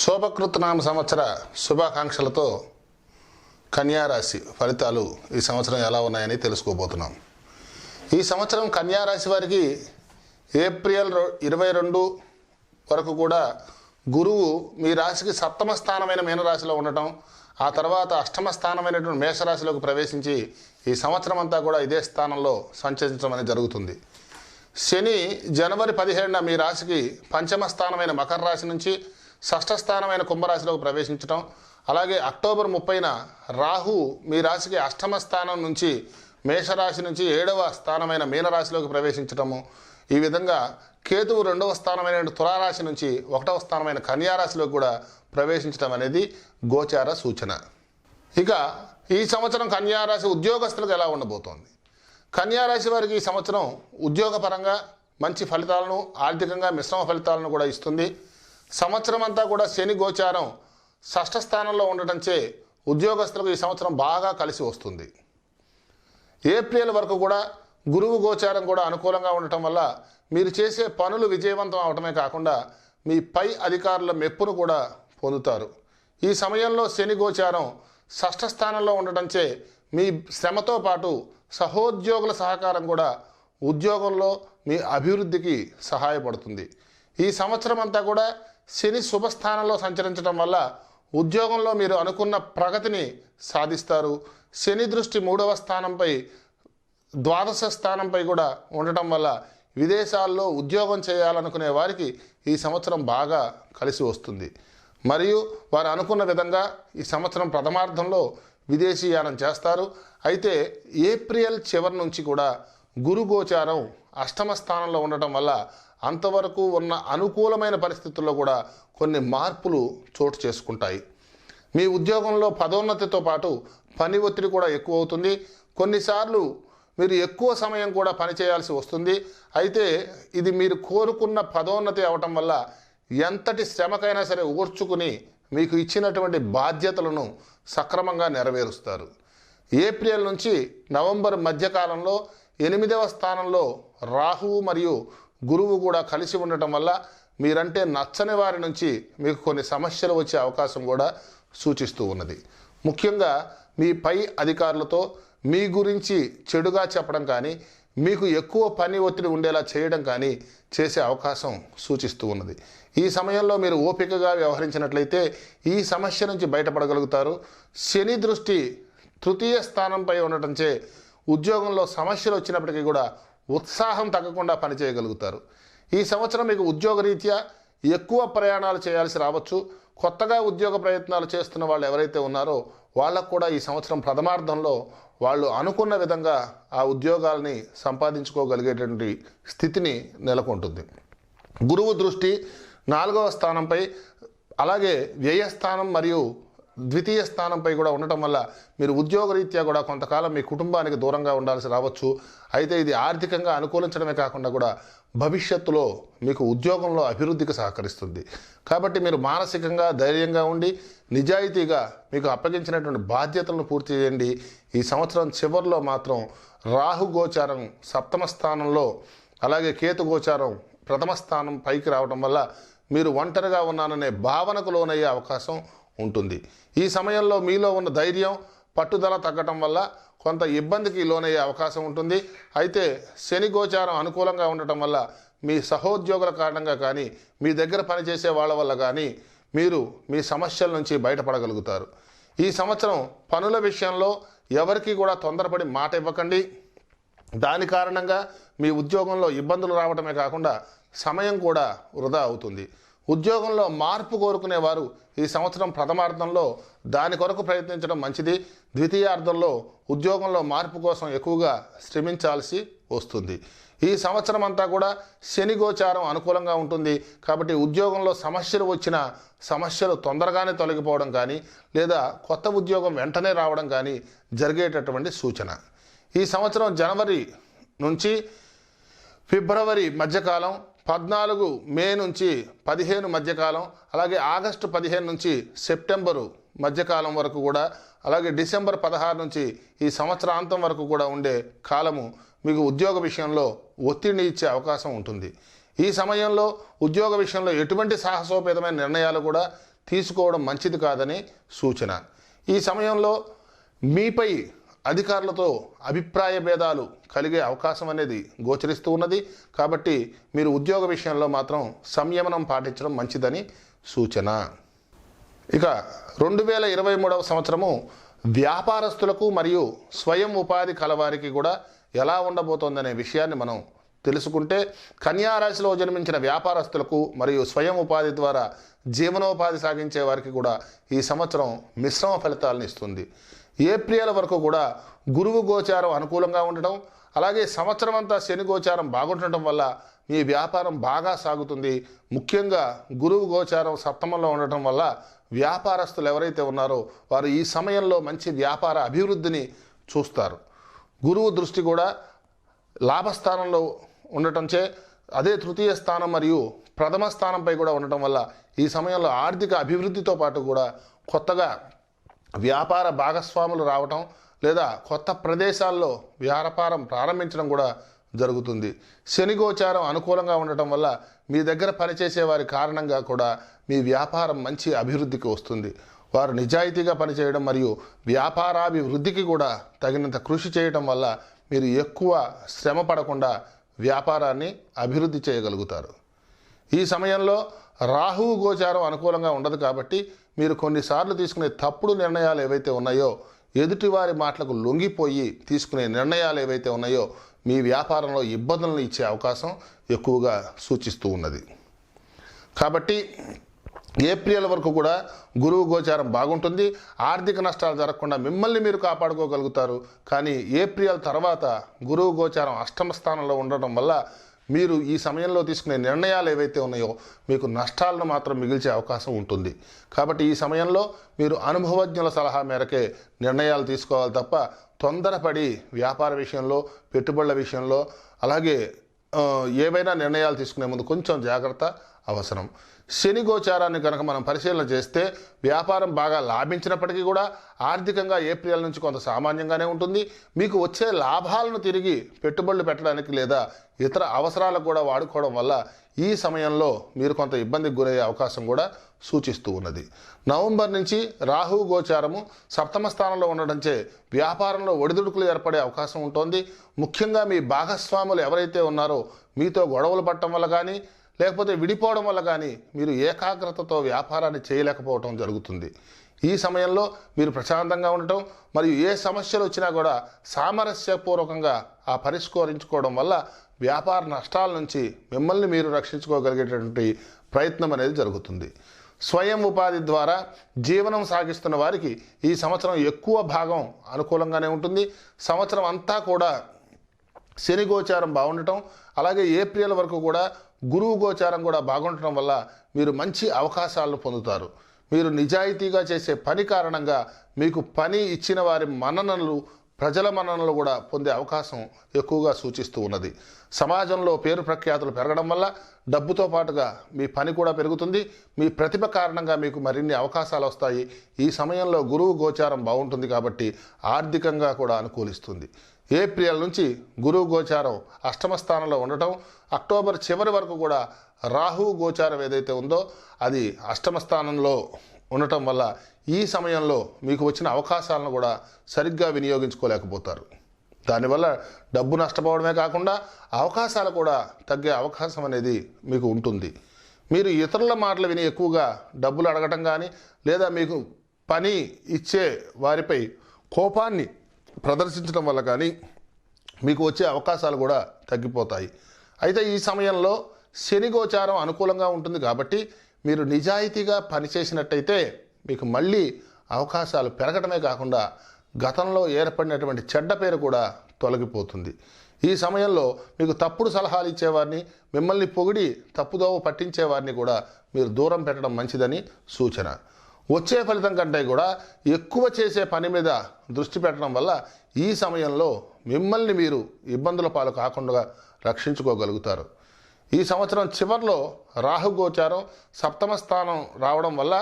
శోభకృతనామ సంవత్సర శుభాకాంక్షలతో కన్యారాశి ఫలితాలు ఈ సంవత్సరం ఎలా ఉన్నాయని తెలుసుకోబోతున్నాం. ఈ సంవత్సరం కన్యారాశి వారికి ఏప్రిల్ ఇరవై రెండు వరకు కూడా గురువు మీ రాశికి సప్తమ స్థానమైన మీనరాశిలో ఉండటం ఆ తర్వాత అష్టమ స్థానమైనటువంటి మేషరాశిలోకి ప్రవేశించి ఈ సంవత్సరం అంతా కూడా ఇదే స్థానంలో సంచరించడం అనేది జరుగుతుంది. శని జనవరి పదిహేడున మీ రాశికి పంచమ స్థానమైన మకర రాశి నుంచి షష్ఠ స్థానమైన కుంభరాశిలోకి ప్రవేశించడం అలాగే అక్టోబర్ ముప్పైన రాహు మీ రాశికి అష్టమ స్థానం నుంచి మేషరాశి నుంచి ఏడవ స్థానమైన మీనరాశిలోకి ప్రవేశించడము ఈ విధంగా కేతువు రెండవ స్థానమైన తులారాశి నుంచి ఒకటవ స్థానమైన కన్యారాశిలోకి కూడా ప్రవేశించడం అనేది గోచార సూచన. ఇక ఈ సంవత్సరం కన్యారాశి ఉద్యోగస్తులకు ఎలా ఉండబోతోంది? కన్యారాశి వారికి ఈ సంవత్సరం ఉద్యోగపరంగా మంచి ఫలితాలను ఆర్థికంగా మిశ్రమ ఫలితాలను కూడా ఇస్తుంది. సంవత్సరం అంతా కూడా శని గోచారం షష్ఠ స్థానంలో ఉండటంచే ఉద్యోగస్తులకు ఈ సంవత్సరం బాగా కలిసి వస్తుంది. ఏప్రిల్ వరకు కూడా గురువు గోచారం కూడా అనుకూలంగా ఉండటం వల్ల మీరు చేసే పనులు విజయవంతం అవటమే కాకుండా మీ పై అధికారుల మెప్పును కూడా పొందుతారు. ఈ సమయంలో శని గోచారం షష్ఠ స్థానంలో ఉండటంచే మీ శ్రమతో పాటు సహోద్యోగుల సహకారం కూడా ఉద్యోగంలో మీ అభివృద్ధికి సహాయపడుతుంది. ఈ సంవత్సరం అంతా కూడా శని శుభస్థానంలో సంచరించడం వల్ల ఉద్యోగంలో మీరు అనుకున్న ప్రగతిని సాధిస్తారు. శని దృష్టి మూడవ స్థానంపై ద్వాదశ స్థానంపై కూడా ఉండటం వల్ల విదేశాల్లో ఉద్యోగం చేయాలనుకునే వారికి ఈ సంవత్సరం బాగా కలిసి వస్తుంది. మరియు వారు అనుకున్న విధంగా ఈ సంవత్సరం ప్రథమార్థంలో విదేశీయానం చేస్తారు. అయితే ఏప్రిల్ చివరి నుంచి కూడా గురు గోచారం అష్టమ స్థానంలో ఉండటం వల్ల అంతవరకు ఉన్న అనుకూలమైన పరిస్థితుల్లో కూడా కొన్ని మార్పులు చోటు చేసుకుంటాయి. మీ ఉద్యోగంలో పదోన్నతితో పాటు పని ఒత్తిడి కూడా ఎక్కువ అవుతుంది. కొన్నిసార్లు మీరు ఎక్కువ సమయం కూడా పనిచేయాల్సి వస్తుంది. అయితే ఇది మీరు కోరుకున్న పదోన్నతి అవటం వల్ల ఎంతటి శ్రమకైనా సరే ఓర్చుకుని మీకు ఇచ్చినటువంటి బాధ్యతలను సక్రమంగా నెరవేరుస్తారు. ఏప్రిల్ నుంచి నవంబర్ మధ్యకాలంలో ఎనిమిదవ స్థానంలో రాహువు మరియు గురువు కూడా కలిసి ఉండటం వల్ల మీరంటే నచ్చని వారి నుంచి మీకు కొన్ని సమస్యలు వచ్చే అవకాశం కూడా సూచిస్తూ ఉన్నది. ముఖ్యంగా మీ పై అధికారులతో మీ గురించి చెడుగా చెప్పడం కానీ మీకు ఎక్కువ పని ఒత్తిడి ఉండేలా చేయడం కానీ చేసే అవకాశం సూచిస్తూ ఉన్నది. ఈ సమయంలో మీరు ఓపికగా వ్యవహరించినట్లయితే ఈ సమస్య నుంచి బయటపడగలుగుతారు. శని దృష్టి తృతీయ స్థానంపై ఉండటంచే ఉద్యోగంలో సమస్యలు వచ్చినప్పటికీ కూడా ఉత్సాహం తగ్గకుండా పనిచేయగలుగుతారు. ఈ సంవత్సరం మీకు ఉద్యోగరీత్యా ఎక్కువ ప్రయాణాలు చేయాల్సి రావచ్చు. కొత్తగా ఉద్యోగ ప్రయత్నాలు చేస్తున్న వాళ్ళు ఎవరైతే ఉన్నారో వాళ్ళకు కూడా ఈ సంవత్సరం ప్రథమార్థంలో వాళ్ళు అనుకున్న విధంగా ఆ ఉద్యోగాల్ని సంపాదించుకోగలిగేటువంటి స్థితిని నెలకొంటుంది. గురువు దృష్టి నాలుగవ స్థానంపై అలాగే వ్యయస్థానం మరియు ద్వితీయ స్థానంపై కూడా ఉండటం వల్ల మీరు ఉద్యోగరీత్యా కూడా కొంతకాలం మీ కుటుంబానికి దూరంగా ఉండాల్సి రావచ్చు. అయితే ఇది ఆర్థికంగా అనుకూలించడమే కాకుండా కూడా భవిష్యత్తులో మీకు ఉద్యోగంలో అభివృద్ధికి సహకరిస్తుంది. కాబట్టి మీరు మానసికంగా ధైర్యంగా ఉండి నిజాయితీగా మీకు అప్పగించినటువంటి బాధ్యతలను పూర్తి చేయండి. ఈ సంవత్సరం చివరిలో మాత్రం రాహు గోచారం సప్తమ స్థానంలో అలాగే కేతు గోచారం ప్రథమ స్థానం పైకి రావడం వల్ల మీరు ఒంటరిగా ఉన్నాననే భావనకు లోనయ్యే అవకాశం ఉంటుంది. ఈ సమయంలో మీలో ఉన్న ధైర్యం పట్టుదల తగ్గటం వల్ల కొంత ఇబ్బందికి లోనయ్యే అవకాశం ఉంటుంది. అయితే శని గోచారం అనుకూలంగా ఉండటం వల్ల మీ సహోద్యోగుల కారణంగా కానీ మీ దగ్గర పనిచేసే వాళ్ళ వల్ల కానీ మీరు మీ సమస్యల నుంచి బయటపడగలుగుతారు. ఈ సంవత్సరం పనుల విషయంలో ఎవరికీ కూడా తొందరపడి మాట ఇవ్వకండి. దాని కారణంగా మీ ఉద్యోగంలో ఇబ్బందులు రావటమే కాకుండా సమయం కూడా వృధా అవుతుంది. ఉద్యోగంలో మార్పు కోరుకునేవారు ఈ సంవత్సరం ప్రథమార్థంలో దాని కొరకు ప్రయత్నించడం మంచిది. ద్వితీయార్థంలో ఉద్యోగంలో మార్పు కోసం ఎక్కువగా శ్రమించాల్సి వస్తుంది. ఈ సంవత్సరం అంతా కూడా శని గోచారం అనుకూలంగా ఉంటుంది. కాబట్టి ఉద్యోగంలో సమస్యలు వచ్చిన సమస్యలు తొందరగానే తొలగిపోవడం కానీ లేదా కొత్త ఉద్యోగం వెంటనే రావడం కానీ జరిగేటటువంటి సూచన. ఈ సంవత్సరం జనవరి నుంచి ఫిబ్రవరి మధ్యకాలం పద్నాలుగు మే నుంచి పదిహేను మధ్యకాలం అలాగే ఆగస్టు పదిహేను నుంచి సెప్టెంబరు మధ్యకాలం వరకు కూడా అలాగే డిసెంబర్ పదహారు నుంచి ఈ సంవత్సరాంతం వరకు కూడా ఉండే కాలము మీకు ఉద్యోగ విషయంలో ఒత్తిడిని ఇచ్చే అవకాశం ఉంటుంది. ఈ సమయంలో ఉద్యోగ విషయంలో ఎటువంటి సాహసోపేతమైన నిర్ణయాలు కూడా తీసుకోవడం మంచిది కాదని సూచన. ఈ సమయంలో మీపై అధికారులతో అభిప్రాయ భేదాలు కలిగే అవకాశం అనేది గోచరిస్తూ ఉన్నది. కాబట్టి మీరు ఉద్యోగ విషయంలో మాత్రం సంయమనం పాటించడం మంచిదని సూచన. ఇక రెండు వేల ఇరవై మూడవ సంవత్సరము వ్యాపారస్తులకు మరియు స్వయం ఉపాధి కలవారికి కూడా ఎలా ఉండబోతోందనే విషయాన్ని మనం తెలుసుకుంటే కన్యారాశిలో జన్మించిన వ్యాపారస్తులకు మరియు స్వయం ఉపాధి ద్వారా జీవనోపాధి సాగించే వారికి కూడా ఈ సంవత్సరం మిశ్రమ ఫలితాలను ఇస్తుంది. ఏప్రిల్ వరకు కూడా గురువు గోచారం అనుకూలంగా ఉండటం అలాగే సంవత్సరం అంతా శని గోచారం బాగుండటం వల్ల మీ వ్యాపారం బాగా సాగుతుంది. ముఖ్యంగా గురువు గోచారం సప్తమంలో ఉండటం వల్ల వ్యాపారస్తులు ఎవరైతే ఉన్నారో వారు ఈ సమయంలో మంచి వ్యాపార అభివృద్ధిని చూస్తారు. గురువు దృష్టి కూడా లాభస్థానంలో ఉండటంచే అదే తృతీయ స్థానం మరియు ప్రథమ స్థానంపై కూడా ఉండటం వల్ల ఈ సమయంలో ఆర్థిక అభివృద్ధితో పాటు కూడా కొత్తగా వ్యాపార భాగస్వాములు రావటం లేదా కొత్త ప్రదేశాల్లో వ్యాపారం ప్రారంభించడం కూడా జరుగుతుంది. శని గోచారం అనుకూలంగా ఉండటం వల్ల మీ దగ్గర పనిచేసే వారి కారణంగా కూడా మీ వ్యాపారం మంచి అభివృద్ధికి వస్తుంది. వారు నిజాయితీగా పనిచేయడం మరియు వ్యాపారాభివృద్ధికి కూడా తగినంత కృషి చేయడం వల్ల మీరు ఎక్కువ శ్రమ పడకుండా వ్యాపారాన్ని అభివృద్ధి చేయగలుగుతారు. ఈ సమయంలో రాహువు గోచారం అనుకూలంగా ఉండదు కాబట్టి మీరు కొన్నిసార్లు తీసుకునే తప్పుడు నిర్ణయాలు ఏవైతే ఉన్నాయో ఎదుటివారి మాటలకు లొంగిపోయి తీసుకునే నిర్ణయాలు ఏవైతే ఉన్నాయో మీ వ్యాపారంలో ఇబ్బందులను ఇచ్చే అవకాశం ఎక్కువగా సూచిస్తూ ఉన్నది. కాబట్టి ఏప్రిల్ వరకు కూడా గురువు గోచారం బాగుంటుంది. ఆర్థిక నష్టాలు జరగకుండా మిమ్మల్ని మీరు కాపాడుకోగలుగుతారు. కానీ ఏప్రిల్ తర్వాత గురువు గోచారం అష్టమ స్థానంలో ఉండడం వల్ల మీరు ఈ సమయంలో తీసుకునే నిర్ణయాలు ఏవైతే ఉన్నాయో మీకు నష్టాలను మాత్రం మిగిల్చే అవకాశం ఉంటుంది. కాబట్టి ఈ సమయంలో మీరు అనుభవజ్ఞుల సలహా మేరకే నిర్ణయాలు తీసుకోవాలి తప్ప తొందరపడి వ్యాపార విషయంలో పెట్టుబడుల విషయంలో అలాగే ఏవైనా నిర్ణయాలు తీసుకునే ముందు కొంచెం జాగ్రత్త అవసరం. శని గోచారాన్ని కనుక మనం పరిశీలన చేస్తే వ్యాపారం బాగా లాభించినప్పటికీ కూడా ఆర్థికంగా ఏప్రిల్ నుంచి కొంత సామాన్యంగానే ఉంటుంది. మీకు వచ్చే లాభాలను తిరిగి పెట్టుబడులు పెట్టడానికి లేదా ఇతర అవసరాలకు కూడా వాడుకోవడం వల్ల ఈ సమయంలో మీరు కొంత ఇబ్బందికి గురయ్యే అవకాశం కూడా సూచిస్తూ ఉన్నది. నవంబర్ నుంచి రాహు గోచారము సప్తమ స్థానంలో ఉండడంచే వ్యాపారంలో ఒడిదుడుకులు ఏర్పడే అవకాశం ఉంటుంది. ముఖ్యంగా మీ భాగస్వాములు ఎవరైతే ఉన్నారో మీతో గొడవలు పట్టడం వల్ల కానీ లేకపోతే విడిపోవడం వల్ల కానీ మీరు ఏకాగ్రతతో వ్యాపారాన్ని చేయలేకపోవటం జరుగుతుంది. ఈ సమయంలో మీరు ప్రశాంతంగా ఉండటం మరియు ఏ సమస్యలు వచ్చినా కూడా సామరస్యపూర్వకంగా ఆ పరిష్కరించుకోవడం వల్ల వ్యాపార నష్టాల నుంచి మిమ్మల్ని మీరు రక్షించుకోగలిగేటటువంటి ప్రయత్నం అనేది జరుగుతుంది. స్వయం ఉపాధి ద్వారా జీవనం సాగిస్తున్న వారికి ఈ సంవత్సరం ఎక్కువ భాగం అనుకూలంగానే ఉంటుంది. సంవత్సరం అంతా కూడా శని గోచారం బాగుండటం అలాగే ఏప్రిల్ వరకు కూడా గురువు గోచారం కూడా బాగుండటం వల్ల మీరు మంచి అవకాశాలను పొందుతారు. మీరు నిజాయితీగా చేసే పని కారణంగా మీకు పని ఇచ్చిన వారి మన్ననలు ప్రజల మన్ననలు కూడా పొందే అవకాశం ఎక్కువగా సూచిస్తూ ఉన్నది. సమాజంలో పేరు ప్రఖ్యాతులు పెరగడం వల్ల డబ్బుతో పాటుగా మీ పని కూడా పెరుగుతుంది. మీ ప్రతిభ కారణంగా మీకు మరిన్ని అవకాశాలు వస్తాయి. ఈ సమయంలో గురువు గోచారం బాగుంటుంది కాబట్టి ఆర్థికంగా కూడా అనుకూలిస్తుంది. ఏప్రిల్ నుంచి గురువు గోచారం అష్టమ స్థానంలో ఉండటం అక్టోబర్ చివరి వరకు కూడా రాహు గోచారం ఏదైతే ఉందో అది అష్టమ స్థానంలో ఉండటం వల్ల ఈ సమయంలో మీకు వచ్చిన అవకాశాలను కూడా సరిగ్గా వినియోగించుకోలేకపోతారు. దానివల్ల డబ్బు నష్టపోవడమే కాకుండా అవకాశాలు కూడా తగ్గే అవకాశం అనేది మీకు ఉంటుంది. మీరు ఇతరుల మాటలు విని ఎక్కువగా డబ్బులు అడగటం కానీ లేదా మీకు పని ఇచ్చే వారిపై కోపాన్ని ప్రదర్శించడం వల్ల కానీ మీకు వచ్చే అవకాశాలు కూడా తగ్గిపోతాయి. అయితే ఈ సమయంలో శని గోచారం అనుకూలంగా ఉంటుంది కాబట్టి మీరు నిజాయితీగా పనిచేసినట్టయితే మీకు మళ్ళీ అవకాశాలు పెరగటమే కాకుండా గతంలో ఏర్పడినటువంటి చెడ్డ పేరు కూడా తొలగిపోతుంది. ఈ సమయంలో మీకు తప్పుడు సలహాలు ఇచ్చేవారిని మిమ్మల్ని పొగిడి తప్పుదోవ పట్టించేవారిని కూడా మీరు దూరం పెట్టడం మంచిదని సూచన. వచ్చే ఫలితం కంటే కూడా ఎక్కువ చేసే పని మీద దృష్టి పెట్టడం వల్ల ఈ సమయంలో మిమ్మల్ని మీరు ఇబ్బందుల పాలు కాకుండా రక్షించుకోగలుగుతారు. ఈ సంవత్సరం చివరిలో రాహుగోచారం సప్తమ స్థానం రావడం వల్ల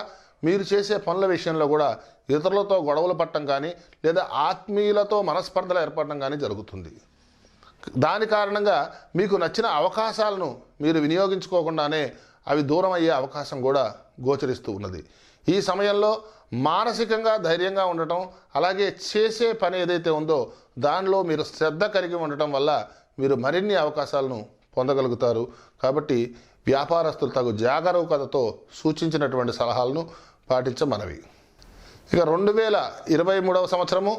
మీరు చేసే పనుల విషయంలో కూడా ఇతరులతో గొడవలు పట్టడం కానీ లేదా ఆత్మీయులతో మనస్పర్ధలు ఏర్పడడం కానీ జరుగుతుంది. దాని కారణంగా మీకు నచ్చిన అవకాశాలను మీరు వినియోగించుకోకుండానే అవి దూరం అయ్యే అవకాశం కూడా గోచరిస్తూ ఉన్నది. ఈ సమయంలో మానసికంగా ధైర్యంగా ఉండటం అలాగే చేసే పని ఏదైతే ఉందో దానిలో మీరు శ్రద్ధ కలిగి ఉండటం వల్ల మీరు మరిన్ని అవకాశాలను పొందగలుగుతారు. కాబట్టి వ్యాపారస్తులు తగు జాగరూకతతో సూచించినటువంటి సలహాలను పాటించమనవి. ఇక రెండు వేల ఇరవై మూడవ సంవత్సరము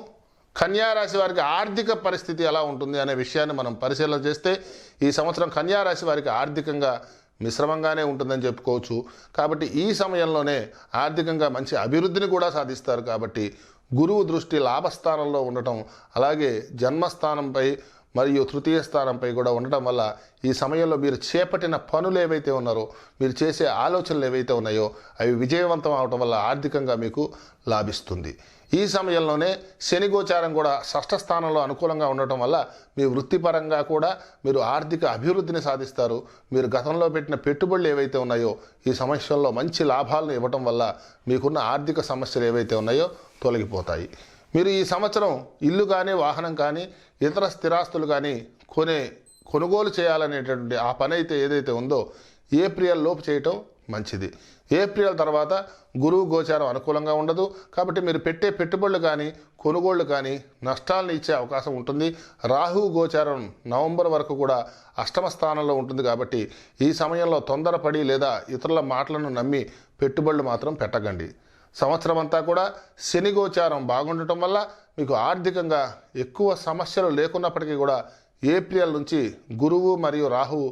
కన్యారాశి వారికి ఆర్థిక పరిస్థితి ఎలా ఉంటుంది అనే విషయాన్ని మనం పరిశీలన చేస్తే ఈ సంవత్సరం కన్యారాశి వారికి ఆర్థికంగా మిశ్రమంగానే ఉంటుందని చెప్పుకోవచ్చు. కాబట్టి ఈ సమయంలోనే ఆర్థికంగా మంచి అభివృద్ధిని కూడా సాధిస్తారు. కాబట్టి గురువు దృష్టి లాభస్థానంలో ఉండటం అలాగే జన్మస్థానంపై మరియు తృతీయ స్థానంపై కూడా ఉండటం వల్ల ఈ సమయంలో మీరు చేపట్టిన పనులు ఏవైతే ఉన్నారో మీరు చేసే ఆలోచనలు ఏవైతే ఉన్నాయో అవి విజయవంతం అవటం వల్ల ఆర్థికంగా మీకు లాభిస్తుంది. ఈ సమయంలోనే శని గోచారం కూడా షష్ఠ స్థానంలో అనుకూలంగా ఉండటం వల్ల మీ వృత్తిపరంగా కూడా మీరు ఆర్థిక అభివృద్ధిని సాధిస్తారు. మీరు గతంలో పెట్టిన పెట్టుబడులు ఏవైతే ఉన్నాయో ఈ సమస్యల్లో మంచి లాభాలను ఇవ్వటం వల్ల మీకున్న ఆర్థిక సమస్యలు ఏవైతే ఉన్నాయో తొలగిపోతాయి. మీరు ఈ సంవత్సరం ఇల్లు కానీ వాహనం కానీ ఇతర స్థిరాస్తులు కానీ కొనే కొనుగోలు చేయాలనేటటువంటి ఆ పని అయితే ఏదైతే ఉందో ఏప్రిల్ లోపు చేయటం మంచిది. ఏప్రిల్ తర్వాత గురువు గోచారం అనుకూలంగా ఉండదు. కాబట్టి మీరు పెట్టే పెట్టుబడులు కానీ కొనుగోళ్ళు కానీ నష్టాలను ఇచ్చే అవకాశం ఉంటుంది. రాహు గోచారం నవంబర్ వరకు కూడా అష్టమ స్థానంలో ఉంటుంది కాబట్టి ఈ సమయంలో తొందరపడి లేదా ఇతరుల మాటలను నమ్మి పెట్టుబడులు మాత్రం పెట్టకండి. సంవత్సరం అంతా కూడా శని గోచారం బాగుండటం వల్ల మీకు ఆర్థికంగా ఎక్కువ సమస్యలు లేకున్నప్పటికీ కూడా ఏప్రిల్ నుంచి గురువు మరియు రాహువు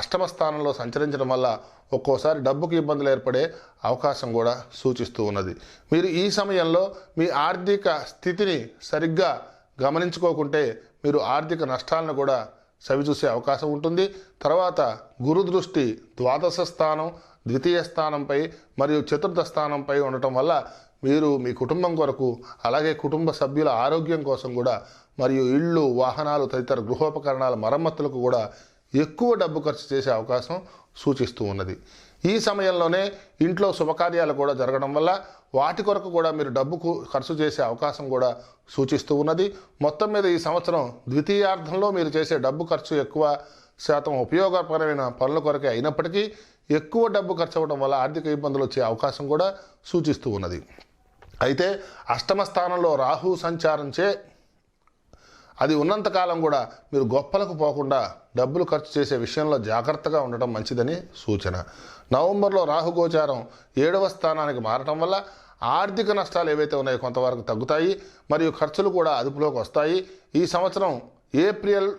అష్టమ స్థానంలో సంచరించడం వల్ల ఒక్కోసారి డబ్బుకి ఇబ్బందులు ఏర్పడే అవకాశం కూడా సూచిస్తూ ఉన్నది. మీరు ఈ సమయంలో మీ ఆర్థిక స్థితిని సరిగ్గా గమనించుకోకుంటే మీరు ఆర్థిక నష్టాలను కూడా సవిచూసే అవకాశం ఉంటుంది. తర్వాత గురు దృష్టి ద్వాదశ స్థానం ద్వితీయ స్థానంపై మరియు చతుర్థ స్థానంపై ఉండటం వల్ల మీరు మీ కుటుంబం కొరకు అలాగే కుటుంబ సభ్యుల ఆరోగ్యం కోసం కూడా మరియు ఇళ్ళు వాహనాలు తదితర గృహోపకరణాల మరమ్మతులకు కూడా ఎక్కువ డబ్బు ఖర్చు చేసే అవకాశం సూచిస్తూ ఉన్నది. ఈ సమయంలోనే ఇంట్లో శుభకార్యాలు కూడా జరగడం వల్ల వాటి కొరకు కూడా మీరు డబ్బుకు ఖర్చు చేసే అవకాశం కూడా సూచిస్తూ ఉన్నది. మొత్తం మీద ఈ సంవత్సరం ద్వితీయార్థంలో మీరు చేసే డబ్బు ఖర్చు ఎక్కువ శాతం ఉపయోగపరమైన పనుల కొరకే అయినప్పటికీ ఎక్కువ డబ్బు ఖర్చు అవ్వడం వల్ల ఆర్థిక ఇబ్బందులు వచ్చే అవకాశం కూడా సూచిస్తూ ఉన్నది. అయితే అష్టమ స్థానంలో రాహు సంచారంచే అది ఉన్నంతకాలం కూడా మీరు గొప్పలకు పోకుండా డబ్బులు ఖర్చు చేసే విషయంలో జాగ్రత్తగా ఉండటం మంచిదని సూచన. నవంబర్లో రాహుగోచారం ఏడవ స్థానానికి మారటం వల్ల ఆర్థిక నష్టాలు ఏవైతే ఉన్నాయో కొంతవరకు తగ్గుతాయి మరియు ఖర్చులు కూడా అదుపులోకి వస్తాయి. ఈ సంవత్సరం ఏప్రిల్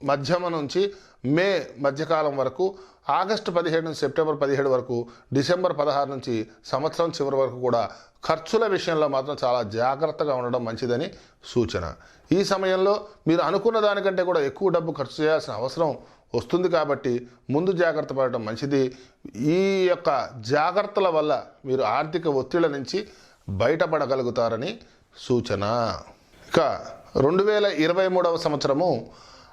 మధ్యమ నుంచి మే మధ్యకాలం వరకు ఆగస్టు పదిహేడు నుంచి సెప్టెంబర్ పదిహేడు వరకు డిసెంబర్ పదహారు నుంచి సంవత్సరం చివరి వరకు కూడా ఖర్చుల విషయంలో మాత్రం చాలా జాగ్రత్తగా ఉండడం మంచిదని సూచన. ఈ సమయంలో మీరు అనుకున్న దానికంటే కూడా ఎక్కువ డబ్బు ఖర్చు చేయాల్సిన అవసరం వస్తుంది కాబట్టి ముందు జాగ్రత్త పడటం మంచిది. ఈ యొక్క జాగ్రత్తల వల్ల మీరు ఆర్థిక ఒత్తిళ్ళ నుంచి బయటపడగలుగుతారని సూచన. ఇక రెండు వేల ఇరవై మూడవ సంవత్సరము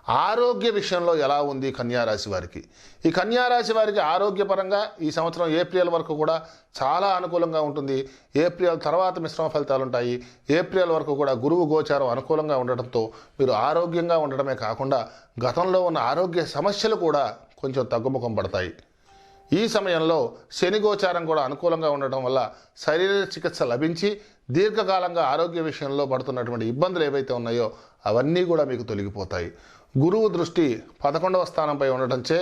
ఆరోగ్య విషయంలో ఎలా ఉంది కన్యారాశి వారికి? ఈ కన్యారాశి వారికి ఆరోగ్యపరంగా ఈ సంవత్సరం ఏప్రిల్ వరకు కూడా చాలా అనుకూలంగా ఉంటుంది. ఏప్రిల్ తర్వాత మిశ్రమ ఫలితాలు ఉంటాయి. ఏప్రిల్ వరకు కూడా గురువు గోచారం అనుకూలంగా ఉండటంతో మీరు ఆరోగ్యంగా ఉండడమే కాకుండా గతంలో ఉన్న ఆరోగ్య సమస్యలు కూడా కొంచెం తగ్గుముఖం పడతాయి. ఈ సమయంలో శని గోచారం కూడా అనుకూలంగా ఉండటం వల్ల శరీర చికిత్స లభించి దీర్ఘకాలంగా ఆరోగ్య విషయంలో పడుతున్నటువంటి ఇబ్బందులు ఏవైతే ఉన్నాయో అవన్నీ కూడా మీకు తొలగిపోతాయి. గురువు దృష్టి పదకొండవ స్థానంపై ఉండటంచే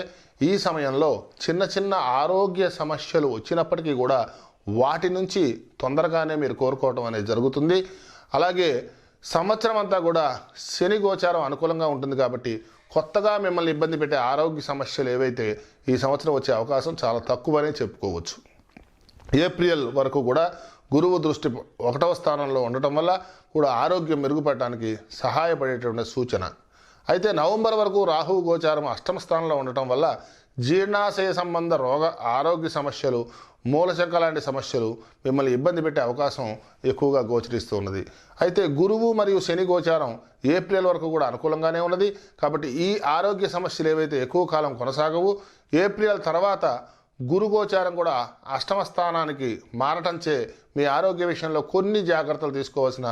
ఈ సమయంలో చిన్న చిన్న ఆరోగ్య సమస్యలు వచ్చినప్పటికీ కూడా వాటి నుంచి తొందరగానే మీరు కోరుకోవటం అనేది జరుగుతుంది. అలాగే సంవత్సరం అంతా కూడా శని గోచారం అనుకూలంగా ఉంటుంది కాబట్టి కొత్తగా మిమ్మల్ని ఇబ్బంది పెట్టే ఆరోగ్య సమస్యలు ఏవైతే ఈ సంవత్సరం వచ్చే అవకాశం చాలా తక్కువనే చెప్పుకోవచ్చు. ఏప్రిల్ వరకు కూడా గురువు దృష్టి ఒకటవ స్థానంలో ఉండటం వల్ల కూడా ఆరోగ్యం మెరుగుపడటానికి సహాయపడేటువంటి సూచన. అయితే నవంబర్ వరకు రాహు గోచారం అష్టమ స్థానంలో ఉండటం వల్ల జీర్ణాశయ సంబంధ రోగ ఆరోగ్య సమస్యలు మూలశంక లాంటి సమస్యలు మిమ్మల్ని ఇబ్బంది పెట్టే అవకాశం ఎక్కువగా గోచరిస్తూ ఉన్నది. అయితే గురువు మరియు శని గోచారం ఏప్రిల్ వరకు కూడా అనుకూలంగానే ఉన్నది. కాబట్టి ఈ ఆరోగ్య సమస్యలు ఏవైతే ఎక్కువ కాలం కొనసాగవు ఏప్రిల్ తర్వాత గురు గోచారం కూడా అష్టమ స్థానానికి మారటంచే మీ ఆరోగ్య విషయంలో కొన్ని జాగ్రత్తలు తీసుకోవాల్సిన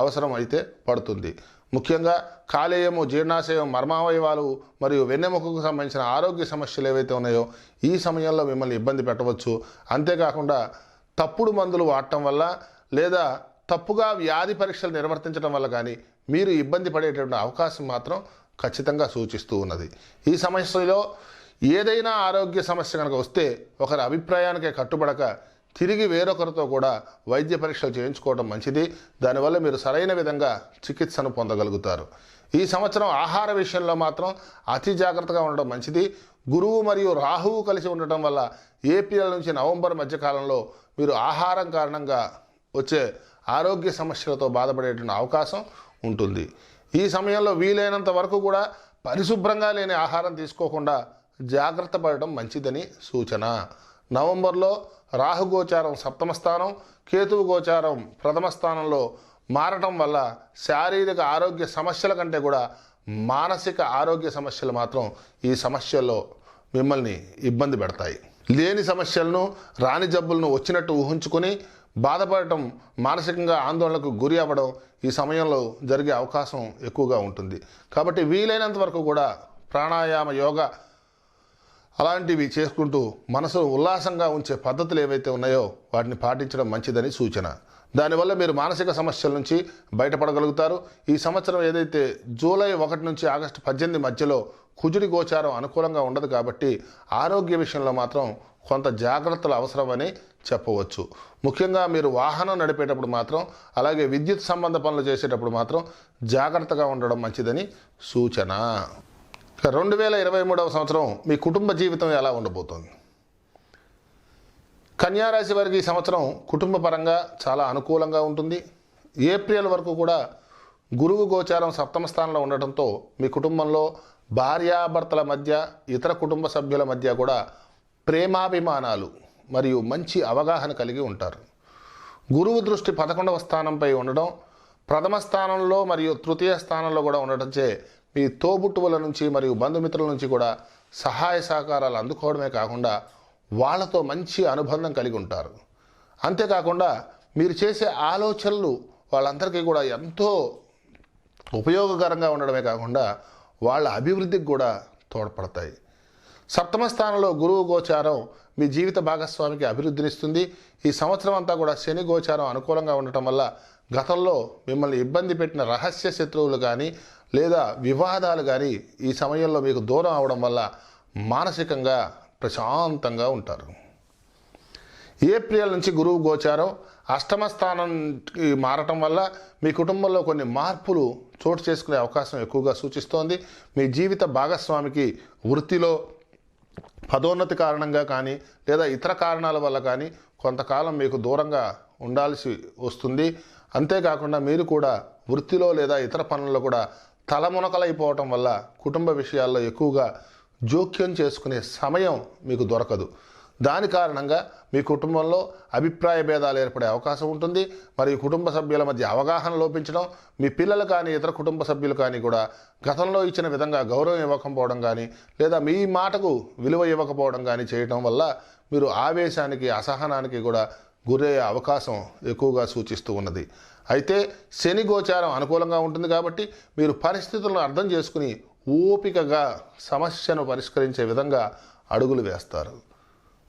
అవసరం అయితే పడుతుంది. ముఖ్యంగా కాలేయము జీర్ణాశయం మర్మావయవాలు మరియు వెన్నెముకకు సంబంధించిన ఆరోగ్య సమస్యలు ఏవైతే ఉన్నాయో ఈ సమయంలో మిమ్మల్ని ఇబ్బంది పెట్టవచ్చు. అంతేకాకుండా తప్పుడు మందులు వాడటం వల్ల లేదా తప్పుగా వ్యాధి పరీక్షలు నిర్వర్తించడం వల్ల కానీ మీరు ఇబ్బంది పడేటువంటి అవకాశం మాత్రం ఖచ్చితంగా సూచిస్తూ ఉన్నది. ఈ సమస్యలో ఏదైనా ఆరోగ్య సమస్య కనుక వస్తే ఒకరి అభిప్రాయానికే కట్టుబడక తిరిగి వేరొకరితో కూడా వైద్య పరీక్షలు చేయించుకోవడం మంచిది. దానివల్ల మీరు సరైన విధంగా చికిత్సను పొందగలుగుతారు. ఈ సంవత్సరం ఆహార విషయంలో మాత్రం అతి జాగ్రత్తగా ఉండడం మంచిది. గురువు మరియు రాహువు కలిసి ఉండటం వల్ల ఏప్రిల్ నుంచి నవంబర్ మధ్యకాలంలో మీరు ఆహారం కారణంగా వచ్చే ఆరోగ్య సమస్యలతో బాధపడేటువంటి అవకాశం ఉంటుంది. ఈ సమయంలో వీలైనంత వరకు కూడా పరిశుభ్రంగా లేని ఆహారం తీసుకోకుండా జాగ్రత్త పడటం మంచిదని సూచన. నవంబర్లో రాహుగోచారం సప్తమ స్థానం కేతువు గోచారం ప్రథమ స్థానంలో మారటం వల్ల శారీరక ఆరోగ్య సమస్యల కంటే కూడా మానసిక ఆరోగ్య సమస్యలు మాత్రం ఈ సమస్యల్లో మిమ్మల్ని ఇబ్బంది పెడతాయి. లేని సమస్యలను రాని జబ్బులను వచ్చినట్టు ఊహించుకొని బాధపడటం మానసికంగా ఆందోళనకు గురి అవ్వడం ఈ సమయంలో జరిగే అవకాశం ఎక్కువగా ఉంటుంది. కాబట్టి వీలైనంత వరకు కూడా ప్రాణాయామ యోగా అలాంటివి చేసుకుంటూ మనసును ఉల్లాసంగా ఉంచే పద్ధతులు ఏవైతే ఉన్నాయో వాటిని పాటించడం మంచిదని సూచన. దానివల్ల మీరు మానసిక సమస్యల నుంచి బయటపడగలుగుతారు. ఈ సంవత్సరం ఏదైతే జూలై ఒకటి నుంచి ఆగస్టు పద్దెనిమిది మధ్యలో కుజుడి గోచారం అనుకూలంగా ఉండదు కాబట్టి ఆరోగ్య విషయంలో మాత్రం కొంత జాగ్రత్తలు అవసరమని చెప్పవచ్చు. ముఖ్యంగా మీరు వాహనం నడిపేటప్పుడు మాత్రం అలాగే విద్యుత్ సంబంధ పనులు చేసేటప్పుడు మాత్రం జాగ్రత్తగా ఉండడం మంచిదని సూచన. రెండు వేల ఇరవై మూడవ సంవత్సరం మీ కుటుంబ జీవితం ఎలా ఉండబోతోంది? కన్యారాశి వారికి ఈ సంవత్సరం కుటుంబ పరంగా చాలా అనుకూలంగా ఉంటుంది. ఏప్రిల్ వరకు కూడా గురువు గోచారం సప్తమ స్థానంలో ఉండటంతో మీ కుటుంబంలో భార్యాభర్తల మధ్య ఇతర కుటుంబ సభ్యుల మధ్య కూడా ప్రేమాభిమానాలు మరియు మంచి అవగాహన కలిగి ఉంటారు. గురువు దృష్టి పదకొండవ స్థానంపై ఉండడం ప్రథమ స్థానంలో మరియు తృతీయ స్థానంలో కూడా ఉండటంచే మీ తోబుట్టువుల నుంచి మరియు బంధుమిత్రుల నుంచి కూడా సహాయ సహకారాలు అందుకోవడమే కాకుండా వాళ్ళతో మంచి అనుబంధం కలిగి ఉంటారు. అంతేకాకుండా మీరు చేసే ఆలోచనలు వాళ్ళందరికీ కూడా ఎంతో ఉపయోగకరంగా ఉండడమే కాకుండా వాళ్ళ అభివృద్ధికి కూడా తోడ్పడతాయి. సప్తమ స్థానంలో గురువు గోచారం మీ జీవిత భాగస్వామికి అభివృద్ధినిస్తుంది. ఈ సంవత్సరం అంతా కూడా శని గోచారం అనుకూలంగా ఉండటం వల్ల గతంలో మిమ్మల్ని ఇబ్బంది పెట్టిన రహస్య శత్రువులు కానీ లేదా వివాదాలు కానీ ఈ సమయంలో మీకు దూరం అవడం వల్ల మానసికంగా ప్రశాంతంగా ఉంటారు. ఏప్రిల్ నుంచి గురువు గోచారం అష్టమ స్థానానికి మారటం వల్ల మీ కుటుంబంలో కొన్ని మార్పులు చోటు చేసుకునే అవకాశం ఎక్కువగా సూచిస్తోంది. మీ జీవిత భాగస్వామికి వృత్తిలో పదోన్నతి కారణంగా కానీ లేదా ఇతర కారణాల వల్ల కానీ కొంతకాలం మీకు దూరంగా ఉండాల్సి వస్తుంది. అంతేకాకుండా మీరు కూడా వృత్తిలో లేదా ఇతర పనుల్లో కూడా తలమునకలైపోవటం వల్ల కుటుంబ విషయాల్లో ఎక్కువగా జోక్యం చేసుకునే సమయం మీకు దొరకదు. దాని కారణంగా మీ కుటుంబంలో అభిప్రాయ భేదాలు ఏర్పడే అవకాశం ఉంటుంది. మరియు కుటుంబ సభ్యుల మధ్య అవగాహన లోపించడం మీ పిల్లలు కానీ ఇతర కుటుంబ సభ్యులు కానీ కూడా గతంలో ఇచ్చిన విధంగా గౌరవం ఇవ్వకపోవడం కానీ లేదా మీ మాటకు విలువ ఇవ్వకపోవడం కానీ చేయటం వల్ల మీరు ఆవేశానికి అసహనానికి కూడా గురయ్యే అవకాశం ఎక్కువగా సూచిస్తూ ఉన్నది. అయితే శని గోచారం అనుకూలంగా ఉంటుంది కాబట్టి మీరు పరిస్థితులను అర్థం చేసుకుని ఓపికగా సమస్యను పరిష్కరించే విధంగా అడుగులు వేస్తారు.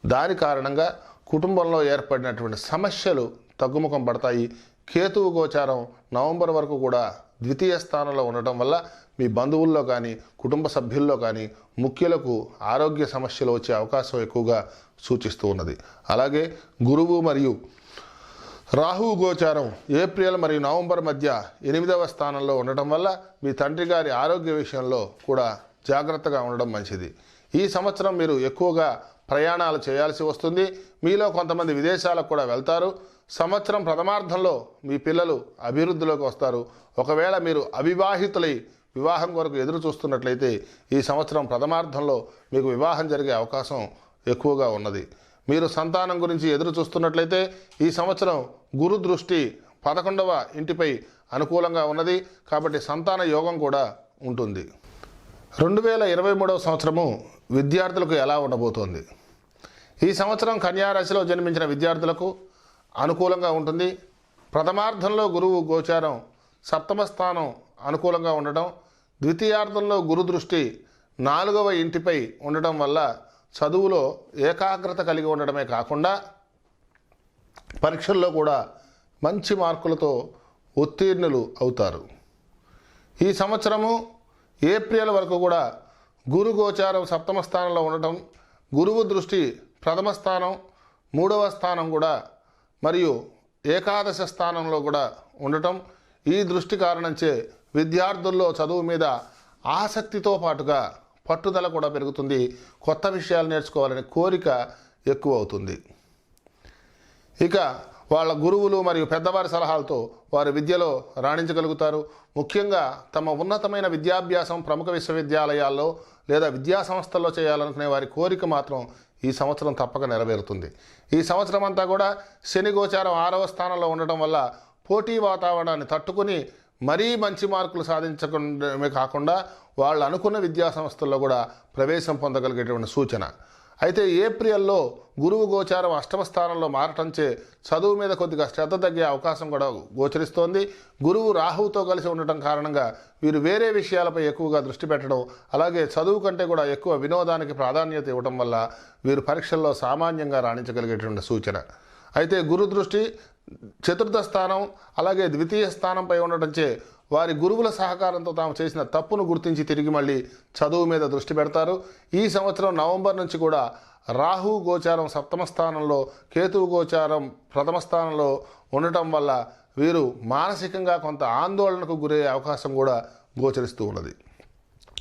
దాని కారణంగా కుటుంబంలో ఏర్పడినటువంటి సమస్యలు తగ్గుముఖం పడతాయి. కేతువు గోచారం నవంబర్ వరకు కూడా ద్వితీయ స్థానంలో ఉండటం వల్ల మీ బంధువుల్లో కానీ కుటుంబ సభ్యుల్లో కానీ ముఖ్యులకు ఆరోగ్య సమస్యలు వచ్చే అవకాశం ఎక్కువగా సూచిస్తూ ఉన్నది. అలాగే గురువు మరియు రాహు గోచారం ఏప్రిల్ మరియు నవంబర్ మధ్య ఎనిమిదవ స్థానంలో ఉండటం వల్ల మీ తండ్రి గారి ఆరోగ్య విషయంలో కూడా జాగ్రత్తగా ఉండడం మంచిది. ఈ సంవత్సరం మీరు ఎక్కువగా ప్రయాణాలు చేయాల్సి వస్తుంది. మీలో కొంతమంది విదేశాలకు కూడా వెళ్తారు. సంవత్సరం ప్రథమార్థంలో మీ పిల్లలు అభివృద్ధిలోకి వస్తారు. ఒకవేళ మీరు అవివాహితులై వివాహం కొరకు ఎదురు చూస్తున్నట్లయితే ఈ సంవత్సరం ప్రథమార్థంలో మీకు వివాహం జరిగే అవకాశం ఎక్కువగా ఉన్నది. మీరు సంతానం గురించి ఎదురు చూస్తున్నట్లయితే ఈ సంవత్సరం గురు దృష్టి పదకొండవ ఇంటిపై అనుకూలంగా ఉన్నది. కాబట్టి సంతాన యోగం కూడా ఉంటుంది. రెండు వేల ఇరవై మూడవ సంవత్సరము విద్యార్థులకు ఎలా ఉండబోతోంది? ఈ సంవత్సరం కన్యారాశిలో జన్మించిన విద్యార్థులకు అనుకూలంగా ఉంటుంది. ప్రథమార్థంలో గురువు గోచారం సప్తమ స్థానం అనుకూలంగా ఉండటం ద్వితీయార్థంలో గురు దృష్టి నాలుగవ ఇంటిపై ఉండటం వల్ల చదువులో ఏకాగ్రత కలిగి ఉండడమే కాకుండా పరీక్షల్లో కూడా మంచి మార్కులతో ఉత్తీర్ణులు అవుతారు. ఈ సంవత్సరము ఏప్రిల్ వరకు కూడా గురు గోచారం సప్తమ స్థానంలో ఉండటం గురువు దృష్టి ప్రథమ స్థానం మూడవ స్థానం కూడా మరియు ఏకాదశ స్థానంలో కూడా ఉండటం ఈ దృష్టి కారణంచే విద్యార్థుల్లో చదువు మీద ఆసక్తితో పాటుగా పట్టుదల కూడా పెరుగుతుంది. కొత్త విషయాలు నేర్చుకోవాలనే కోరిక ఎక్కువ అవుతుంది ఇక వాళ్ళ గురువులు మరియు పెద్దవారి సలహాలతో వారి విద్యలో రాణించగలుగుతారు. ముఖ్యంగా తమ ఉన్నతమైన విద్యాభ్యాసం ప్రముఖ విశ్వవిద్యాలయాల్లో లేదా విద్యా సంస్థల్లో చేయాలనుకునే వారి కోరిక మాత్రం ఈ సంవత్సరం తప్పక నెరవేరుతుంది. ఈ సంవత్సరం అంతా కూడా శని గోచారం ఆరవ స్థానంలో ఉండటం వల్ల పోటీ వాతావరణాన్ని తట్టుకుని మరీ మంచి మార్కులు సాధించకుండా కాకుండా వాళ్ళు అనుకున్న విద్యా సంస్థల్లో కూడా ప్రవేశం పొందగలిగేటువంటి సూచన. అయితే ఏప్రిల్లో గురువు గోచారం అష్టమ స్థానంలో మారటంచే చదువు మీద కొద్దిగా శ్రద్ధ తగ్గే అవకాశం కూడా గోచరిస్తోంది. గురువు రాహువుతో కలిసి ఉండటం కారణంగా వీరు వేరే విషయాలపై ఎక్కువగా దృష్టి పెట్టడం అలాగే చదువు కంటే కూడా ఎక్కువ వినోదానికి ప్రాధాన్యత ఇవ్వడం వల్ల వీరు పరీక్షల్లో సామాన్యంగా రాణించగలిగేటువంటి సూచన. అయితే గురు దృష్టి చతుర్థ స్థానం అలాగే ద్వితీయ స్థానంపై ఉండటంచే వారి గురువుల సహకారంతో తాము చేసిన తప్పును గుర్తించి తిరిగి మళ్ళీ చదువు మీద దృష్టి పెడతారు. ఈ సంవత్సరం నవంబర్ నుంచి కూడా రాహు గోచారం సప్తమ స్థానంలో కేతువు గోచారం ప్రథమ స్థానంలో ఉండటం వల్ల వీరు మానసికంగా కొంత ఆందోళనకు గురయ్యే అవకాశం కూడా గోచరిస్తూ ఉన్నది.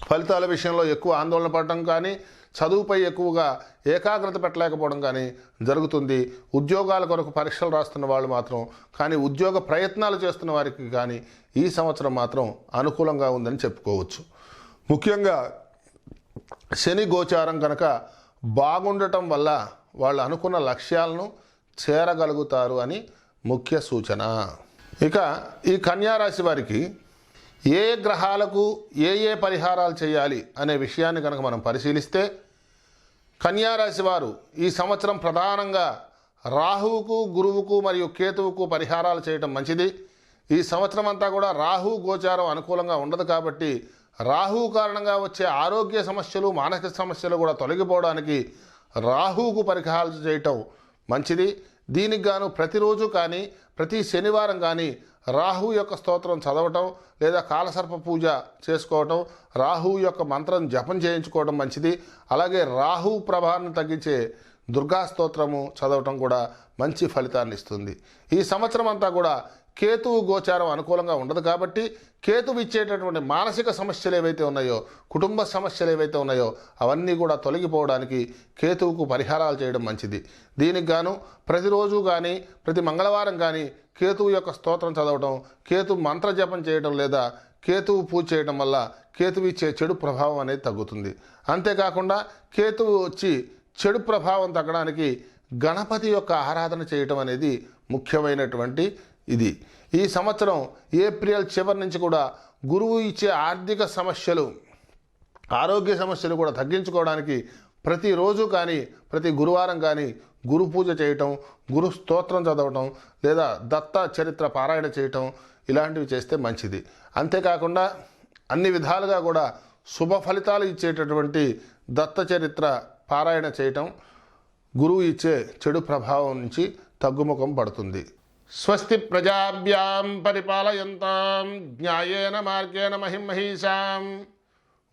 ఫలితాల విషయంలో ఎక్కువ ఆందోళన పడటం కానీ చదువుపై ఎక్కువగా ఏకాగ్రత పెట్టలేకపోవడం కానీ జరుగుతుంది. ఉద్యోగాల కొరకు పరీక్షలు రాస్తున్న వాళ్ళు మాత్రం కానీ ఉద్యోగ ప్రయత్నాలు చేస్తున్న వారికి కానీ ఈ సంవత్సరం మాత్రం అనుకూలంగా ఉందని చెప్పుకోవచ్చు. ముఖ్యంగా శని గోచారం కనుక బాగుండటం వల్ల వాళ్ళు అనుకున్న లక్ష్యాలను చేరగలుగుతారు అని ముఖ్య సూచన. ఇక ఈ కన్యారాశి వారికి ఏ గ్రహాలకు ఏ ఏ పరిహారాలు చేయాలి అనే విషయాన్ని కనుక మనం పరిశీలిస్తే కన్యారాశి వారు ఈ సంవత్సరం ప్రధానంగా రాహువుకు గురువుకు మరియు కేతువుకు పరిహారాలు చేయటం మంచిది. ఈ సంవత్సరం అంతా కూడా రాహు గోచారం అనుకూలంగా ఉండదు కాబట్టి రాహు కారణంగా వచ్చే ఆరోగ్య సమస్యలు మానసిక సమస్యలు కూడా తొలగిపోవడానికి రాహువుకు పరిహారాలు చేయటం మంచిది. దీనికి గాను ప్రతిరోజు కానీ ప్రతి శనివారం కానీ రాహు యొక్క స్తోత్రం చదవటం లేదా కాలసర్ప పూజ చేసుకోవటం రాహువు యొక్క మంత్రం జపం చేయించుకోవడం మంచిది. అలాగే రాహు ప్రభావాన్ని తగ్గించే దుర్గా స్తోత్రము చదవటం కూడా మంచి ఫలితాన్ని ఇస్తుంది. ఈ సంవత్సరం అంతా కూడా కేతువు గోచారం అనుకూలంగా ఉండదు కాబట్టి కేతువు ఇచ్చేటటువంటి మానసిక సమస్యలు ఏవైతే ఉన్నాయో కుటుంబ సమస్యలు ఏవైతే ఉన్నాయో అవన్నీ కూడా తొలగిపోవడానికి కేతువుకు పరిహారాలు చేయడం మంచిది. దీనికి గాను ప్రతిరోజు కానీ ప్రతి మంగళవారం కానీ కేతువు యొక్క స్తోత్రం చదవటం కేతు మంత్ర జపం చేయడం లేదా కేతువు పూజ చేయడం వల్ల కేతువు ఇచ్చే చెడు ప్రభావం అనేది తగ్గుతుంది. అంతేకాకుండా కేతువు వచ్చి చెడు ప్రభావం తగ్గడానికి గణపతి యొక్క ఆరాధన చేయటం అనేది ముఖ్యమైనటువంటి ఇది. ఈ సంవత్సరం ఏప్రిల్ చివరి నుంచి కూడా గురువు ఇచ్చే ఆర్థిక సమస్యలు ఆరోగ్య సమస్యలు కూడా తగ్గించుకోవడానికి ప్రతిరోజు కానీ ప్రతి గురువారం కానీ గురు పూజ చేయటం గురు స్తోత్రం చదవటం లేదా దత్త చరిత్ర పారాయణ చేయటం ఇలాంటివి చేస్తే మంచిది. అంతేకాకుండా అన్ని విధాలుగా కూడా శుభ ఫలితాలు ఇచ్చేటటువంటి దత్త చరిత్ర పారాయణ చేయటం గురువు ఇచ్చే చెడు ప్రభావం నుంచి తగ్గుముఖం పడుతుంది. స్వస్తి ప్రజాభ్యాం పరిపాలయంతాం న్యాయేన మార్గేణ మహిమహీషాం